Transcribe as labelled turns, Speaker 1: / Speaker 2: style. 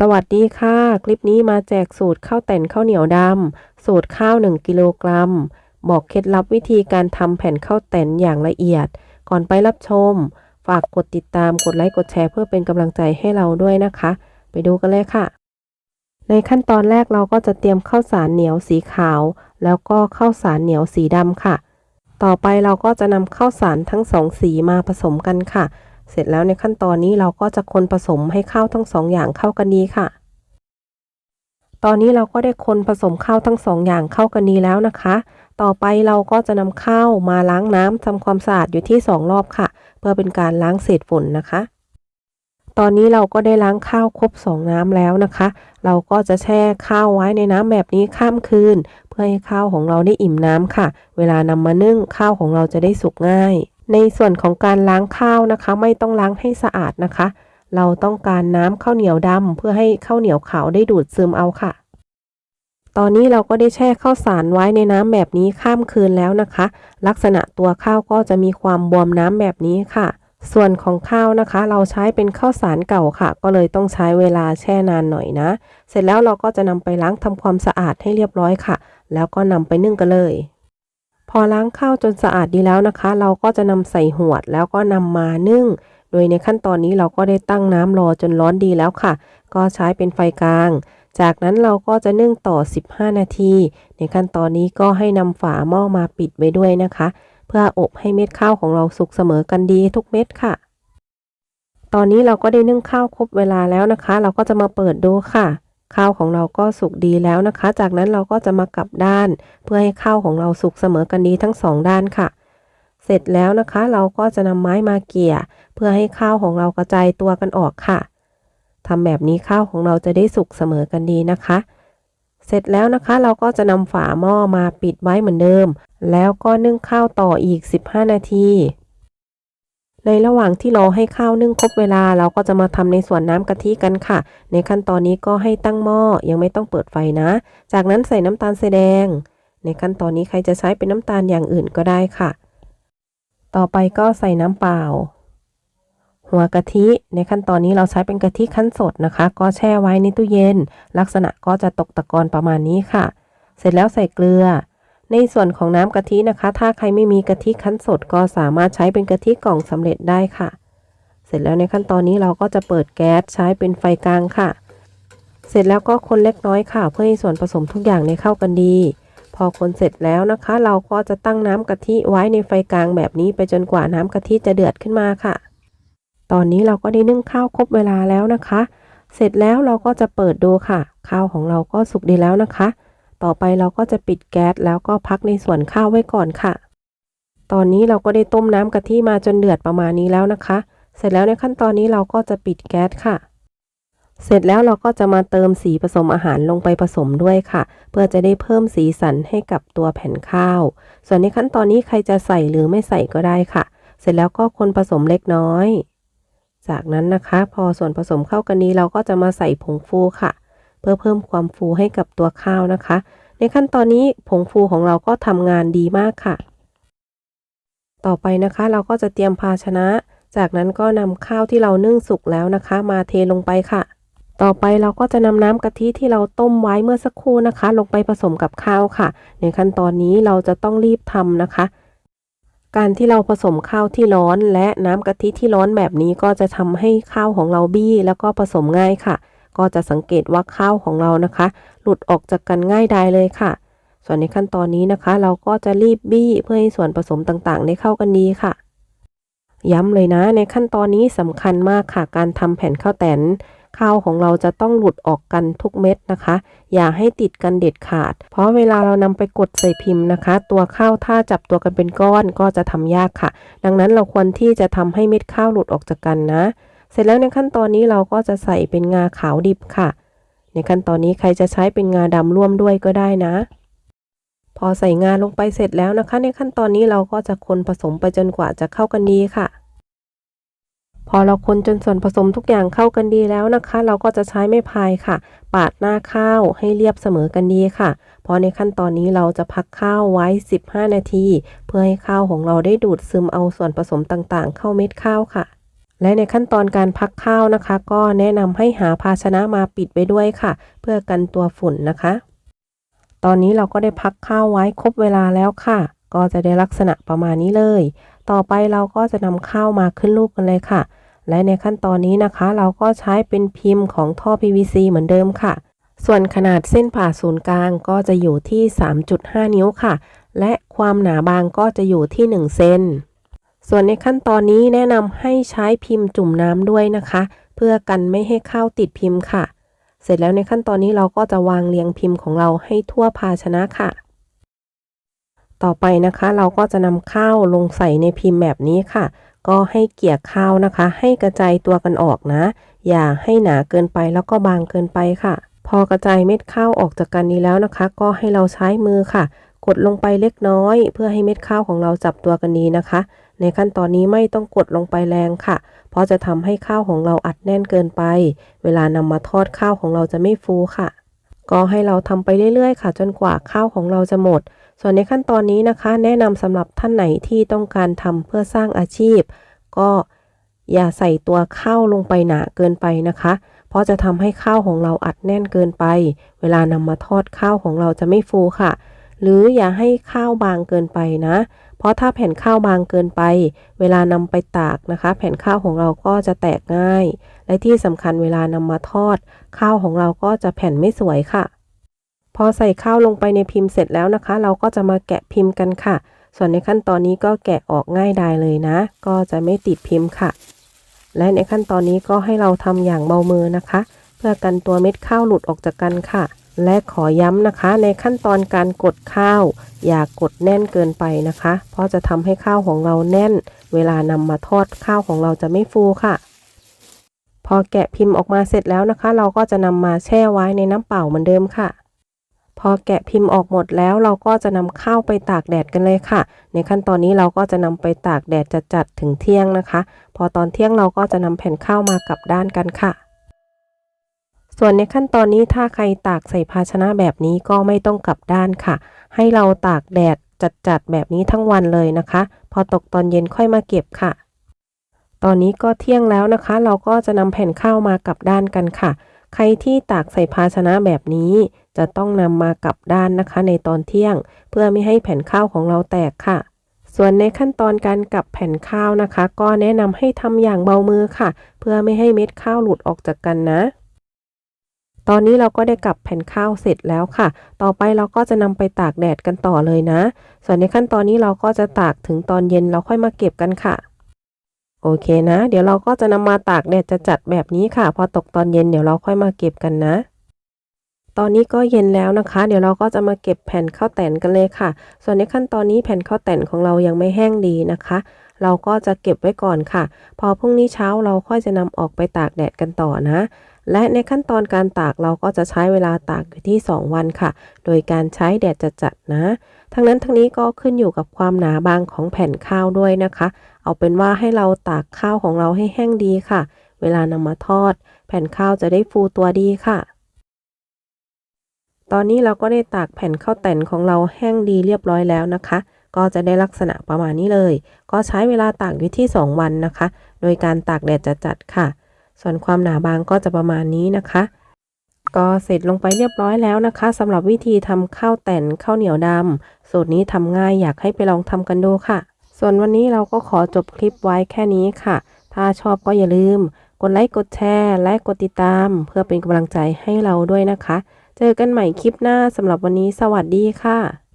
Speaker 1: สวัสดีค่ะ คลิปนี้มาแจกสูตรข้าวแต่นข้าวเหนียวดำสูตรข้าว 1 กิโลกรัม บอกเคล็ดลับวิธีการทำแผ่นข้าวแต่นอย่างละเอียด ก่อนไปรับชม ฝากกดติดตามกดไลค์กดแชร์เพื่อเป็นกำลังใจให้เราด้วยนะคะ ไปดูกันเลยค่ะ ในขั้นตอนแรกเราก็จะเตรียมข้าวสารเหนียวสีขาว แล้วก็ข้าวสารเหนียวสีดำค่ะ ต่อไปเราก็จะนำข้าวสารทั้งสองสีมาผสมกันค่ะ เสร็จแล้วในขั้นตอนนี้เราก็จะคนผสมให้ข้าวทั้งสองอย่างเข้ากันดีค่ะ ตอนนี้เราก็ได้คนผสมข้าวทั้งสองอย่างเข้ากันดีแล้วนะคะ ต่อไปเราก็จะนำข้าวมาล้างน้ำทำความสะอาดอยู่ที่สองรอบค่ะ เพื่อเป็นการล้างเศษฝุ่นนะคะ ตอนนี้เราก็ได้ล้างข้าวครบสองน้ำแล้วนะคะ เราก็จะแช่ข้าวไว้ในน้ำแบบนี้ข้ามคืน เพื่อให้ข้าวของเราได้อิ่มน้ำค่ะ เวลานำมานึ่งข้าวของเราจะได้สุกง่าย ในส่วนของการล้างข้าวนะคะ ไม่ต้องล้างให้สะอาดนะคะ เราต้องการน้ำข้าวเหนียวดำเพื่อให้ข้าวเหนียวขาวได้ดูดซึมเอาค่ะ ตอนนี้เราก็ได้แช่ข้าวสารไว้ในน้ำแบบนี้ข้ามคืนแล้วนะคะ ลักษณะตัวข้าวก็จะมีความบวมน้ำแบบนี้ค่ะ ส่วนของข้าวนะคะ เราใช้เป็นข้าวสารเก่าค่ะ ก็เลยต้องใช้เวลาแช่นานหน่อยนะ เสร็จแล้วเราก็จะนำไปล้างทำความสะอาดให้เรียบร้อยค่ะ แล้วก็นำไปนึ่งกันเลย อล้างข้าวจนสะอาดดีแล้วนะคะ เราก็จะนำใส่หวดแล้วก็นำมานึ่ง โดยในขั้นตอนนี้เราก็ได้ตั้งน้ำรอจนร้อนดีแล้วค่ะ ก็ใช้เป็นไฟกลาง จากนั้นเราก็จะนึ่งต่อ 15 นาที ในขั้นตอนนี้ก็ให้นำฝาหม้อมาปิดไว้ด้วยนะคะ เพื่ออบให้เม็ดข้าวของเราสุกเสมอกันดีทุกเม็ดค่ะ ตอนนี้เราก็ได้นึ่งข้าวครบเวลาแล้วนะคะ เราก็จะมาเปิดดูค่ะ ข้าวของเราก็สุกดีแล้วนะคะ จากนั้นเราก็จะมากลับด้าน เพื่อให้ข้าวของเราสุกเสมอกันดีทั้งสองด้านค่ะ เสร็จแล้วนะคะ เราก็จะนำไม้มาเกี่ย เพื่อให้ข้าวของเรากระจายตัวกันออกค่ะทำแบบนี้ข้าวของเราจะได้สุกเสมอกันดีนะคะ เสร็จแล้วนะคะเราก็จะนำฝาหม้อมาปิดไว้เหมือนเดิม แล้วก็นึ่งข้าวต่ออีก 15 นาที ในระหว่างที่รอให้ข้าวนึ่งครบเวลา เราก็จะมาทำในส่วนน้ำกะทิกันค่ะ ในขั้นตอนนี้ก็ให้ตั้งหม้อยังไม่ต้องเปิดไฟนะ จากนั้นใส่น้ำตาลทรายแดง ในขั้นตอนนี้ใครจะใช้เป็นน้ำตาลอย่างอื่นก็ได้ค่ะ ต่อไปก็ใส่น้ำเปล่า หัวกะทิ ในขั้นตอนนี้เราใช้เป็นกะทิคั้นสดนะคะ ก็แช่ไว้ในตู้เย็น ลักษณะก็จะตกตะกอนประมาณนี้ค่ะ เสร็จแล้วใส่เกลือ ในส่วนของน้ำกะทินะคะ ถ้าใครไม่มีกะทิคั้นสดก็สามารถใช้เป็นกะทิกล่องสำเร็จได้ค่ะ เสร็จแล้วในขั้นตอนนี้เราก็จะเปิดแก๊สใช้เป็นไฟกลางค่ะ เสร็จแล้วก็คนเล็กน้อยค่ะ เพื่อให้ส่วนผสมทุกอย่างในเข้ากันดี พอคนเสร็จแล้วนะคะ เราก็จะตั้งน้ำกะทิไว้ในไฟกลางแบบนี้ไปจนกว่าน้ำกะทิจะเดือดขึ้นมาค่ะ ตอนนี้เราก็ได้นึ่งข้าวครบเวลาแล้วนะคะ เสร็จแล้วเราก็จะเปิดดูค่ะ ข้าวของเราก็สุกดีแล้วนะคะ ต่อไปเราก็จะปิดแก๊สแล้วก็พักในส่วนข้าวไว้ก่อนค่ะ ตอนนี้เราก็ได้ต้มน้ำกะทิมาจนเดือดประมาณนี้แล้วนะคะ เสร็จแล้วในขั้นตอนนี้เราก็จะปิดแก๊สค่ะ เสร็จแล้วเราก็จะมาเติมสีผสมอาหารลงไปผสมด้วยค่ะ เพื่อจะได้เพิ่มสีสันให้กับตัวแผ่นข้าว ส่วนในขั้นตอนนี้ใครจะใส่หรือไม่ใส่ก็ได้ค่ะ เสร็จแล้วก็คนผสมเล็กน้อย จากนั้นนะคะ พอส่วนผสมเข้ากันนี้เราก็จะมาใส่ผงฟูค่ะ พื่อเพิ่มความฟูให้กับตัวข้าวนะคะ ในขั้นตอนนี้ผงฟูของเราก็ทำงานดีมากค่ะ ต่อไปนะคะเราก็จะเตรียมภาชนะ จากนั้นก็นำข้าวที่เรานึ่งสุกแล้วนะคะ มาเทลงไปค่ะ ต่อไปเราก็จะนำน้ำกะทิที่เราต้มไว้เมื่อสักครู่นะคะ ลงไปผสมกับข้าวค่ะ ในขั้นตอนนี้เราจะต้องรีบทำนะคะการที่เราผสมข้าวที่ร้อนและน้ำกะทิที่ร้อนแบบนี้ก็จะทำให้ข้าวของเราบี้แล้วก็ผสมง่ายค่ะ ก็จะสังเกตว่าข้าวของเรานะคะ หลุดออกจากกันง่ายได้เลยค่ะ ส่วนในขั้นตอนนี้นะคะ เราก็จะรีบบี้เพื่อให้ส่วนผสมต่างๆ ได้เข้ากันดีค่ะ ย้ำเลยนะ ในขั้นตอนนี้สำคัญมากค่ะ การทำแผ่นข้าวแตนข้าวของเราจะต้องหลุดออกกันทุกเม็ดนะคะ อย่าให้ติดกันเด็ดขาด เพราะเวลาเรานำไปกดใส่พิมพ์นะคะ ตัวข้าวถ้าจับตัวกันเป็นก้อนก็จะทำยากค่ะ ดังนั้นเราควรที่จะทำให้เม็ดข้าวหลุดออกจากกันนะ เสร็จแล้วในขั้นตอนนี้เราก็จะใส่เป็นงาขาวดิบค่ะ ในขั้นตอนนี้ใครจะใช้เป็นงาดำร่วมด้วยก็ได้นะ พอใส่งาลงไปเสร็จแล้วนะคะ ในขั้นตอนนี้เราก็จะคนผสมไปจนกว่าจะเข้ากันดีค่ะ พอเราคนจนส่วนผสมทุกอย่างเข้ากันดีแล้วนะคะ เราก็จะใช้ไม้พายค่ะ ปาดหน้าข้าวให้เรียบเสมอกันดีค่ะเพราะในขั้นตอนนี้เราจะพักข้าวไว้ 15 นาที เพื่อให้ข้าวของเราได้ดูดซึมเอาส่วนผสมต่างๆ เข้าเม็ดข้าวค่ะ และในขั้นตอนการพักข้าวนะคะ ก็แนะนำให้หาภาชนะมาปิดไว้ด้วยค่ะ เพื่อกันตัวฝุ่นนะคะ ตอนนี้เราก็ได้พักข้าวไว้ครบเวลาแล้วค่ะ ก็จะได้ลักษณะประมาณนี้เลย ต่อไปเราก็จะนำข้าวมาขึ้นรูปกันเลยค่ะ และในขั้นตอนนี้นะคะ เราก็ใช้เป็นพิมพ์ของท่อ PVC เหมือนเดิมค่ะ ส่วนขนาดเส้นผ่าศูนย์กลางก็จะอยู่ที่ 3.5 นิ้วค่ะ และความหนาบางก็จะอยู่ที่ 1 เซน ส่วนในขั้นตอนนี้แนะนำให้ใช้พิมพ์จุ่มน้ำด้วยนะคะ เพื่อกันไม่ให้ข้าวติดพิมพ์ค่ะ เสร็จแล้วในขั้นตอนนี้เราก็จะวางเรียงพิมพ์ของเราให้ทั่วภาชนะค่ะ ต่อไปนะคะเราก็จะนำข้าวลงใส่ในพิมพ์แบบนี้ค่ะ ก็ให้เกี่ยข้าวนะคะ ให้กระจายตัวกันออกนะ อย่าให้หนาเกินไปแล้วก็บางเกินไปค่ะ พอกระจายเม็ดข้าวออกจากกันนี้แล้วนะคะ ก็ให้เราใช้มือค่ะ กดลงไปเล็กน้อย เพื่อให้เม็ดข้าวของเราจับตัวกันดีนะคะ ในขั้นตอนนี้ไม่ต้องกดลงไปแรงค่ะ เพราะจะทำให้ข้าวของเราอัดแน่นเกินไป เวลานำมาทอดข้าวของเราจะไม่ฟูค่ะ ก็ให้เราทำไปเรื่อยๆ ค่ะ จนกว่าข้าวของเราจะหมด ส่วนในขั้นตอนนี้นะคะ แนะนำสำหรับท่านไหนที่ต้องการทำเพื่อสร้างอาชีพ ก็อย่าใส่ตัวข้าวลงไปหนาเกินไปนะคะ เพราะจะทำให้ข้าวของเราอัดแน่นเกินไป เวลานำมาทอดข้าวของเราจะไม่ฟูค่ะ หรืออย่าให้ข้าวบางเกินไปนะ เพราะถ้าแผ่นข้าวบางเกินไป เวลานำไปตากนะคะ แผ่นข้าวของเราก็จะแตกง่าย และที่สำคัญเวลานำมาทอด ข้าวของเราก็จะแผ่นไม่สวยค่ะ พอใส่ข้าวลงไปในพิมพ์เสร็จแล้วนะคะ เราก็จะมาแกะพิมพ์กันค่ะ ส่วนในขั้นตอนนี้ก็แกะออกง่ายดายเลยนะ ก็จะไม่ติดพิมพ์ค่ะ และในขั้นตอนนี้ก็ให้เราทำอย่างเบามือนะคะ เพื่อกันตัวเม็ดข้าวหลุดออกจากกันค่ะ และขอย้ำนะคะในขั้นตอนการกดข้าว อย่ากดแน่นเกินไปนะคะ เพราะจะทำให้ข้าวของเราแน่น เวลานำมาทอดข้าวของเราจะไม่ฟูค่ะ พอแกะพิมพ์ออกมาเสร็จแล้วนะคะ เราก็จะนำมาแช่ไว้ในน้ำเปล่าเหมือนเดิมค่ะ พอแกะพิมพ์ออกหมดแล้วเราก็จะนำข้าวไปตากแดดกันเลยค่ะ ในขั้นตอนนี้เราก็จะนำไปตากแดดจัดๆถึงเที่ยงนะคะ พอตอนเที่ยงเราก็จะนำแผ่นข้าวมากลับด้านกันค่ะ ส่วนในขั้นตอนนี้ถ้าใครตากใส่ภาชนะแบบนี้ก็ไม่ต้องกลับด้านค่ะ ให้เราตากแดดจัดๆแบบนี้ทั้งวันเลยนะคะ พอตกตอนเย็นค่อยมาเก็บค่ะ ตอนนี้ก็เที่ยงแล้วนะคะ เราก็จะนำแผ่นข้าวมากลับด้านกันค่ะ ใครที่ตากใส่ภาชนะแบบนี้ จะต้องนำมากลับด้านนะคะ ในตอนเที่ยง เพื่อไม่ให้แผ่นข้าวของเราแตกค่ะส่วนในขั้นตอนการกลับแผ่นข้าวนะคะ ก็แนะนำให้ทำอย่างเบามือค่ะ เพื่อไม่ให้เม็ดข้าวหลุดออกจากกันนะ ตอนนี้เราก็ได้กลับแผ่นข้าวเสร็จแล้วค่ะ ต่อไปเราก็จะนำไปตากแดดกันต่อเลยนะ ส่วนในขั้นตอนนี้เราก็จะตากถึงตอนเย็นเราค่อยมาเก็บกันค่ะ โอเคนะ เดี๋ยวเราก็จะนำมาตากแดดจะจัดแบบนี้ค่ะ พอตกตอนเย็นเดี๋ยวเราค่อยมาเก็บกันนะตอนนี้ก็เย็นแล้วนะคะ เดี๋ยวเราก็จะมาเก็บแผ่นข้าวแตนกันเลยค่ะ ส่วนในขั้นตอนนี้แผ่นข้าวแตนของเรายังไม่แห้งดีนะคะ เราก็จะเก็บไว้ก่อนค่ะ พอพรุ่งนี้เช้าเราค่อยจะนำออกไปตากแดดกันต่อนะ และในขั้นตอนการตากเราก็จะใช้เวลาตากอยู่ที่ 2 วันค่ะ โดยการใช้แดดจัดๆนะ ทั้งนั้นทั้งนี้ก็ขึ้นอยู่กับความหนาบางของแผ่นข้าวด้วยนะคะ เอาเป็นว่าให้เราตากข้าวของเราให้แห้งดีค่ะ เวลานำมาทอด แผ่นข้าวจะได้ฟูตัวดีค่ะ ตอนนี้เราก็ได้ตากแผ่นข้าวแต่นของเราแห้งดีเรียบร้อยแล้วนะคะก็จะได้ลักษณะประมาณนี้เลย ก็ใช้เวลาตากอยู่ที่ 2 วันนะคะ โดยการตากแดดจัดๆค่ะ ส่วนความหนาบางก็จะประมาณนี้นะคะ ก็เสร็จลงไปเรียบร้อยแล้วนะคะสำหรับวิธีทำข้าวแต่นข้าวเหนียวดำสูตรนี้ทำง่ายอยากให้ไปลองทำกันดูค่ะ ส่วนวันนี้เราก็ขอจบคลิปไว้แค่นี้ค่ะ ถ้าชอบก็อย่าลืม กดไลค์กดแชร์และกดติดตาม เพื่อเป็นกำลังใจให้เราด้วยนะคะ เจอกันใหม่คลิปหน้าสำหรับวันนี้สวัสดีค่ะ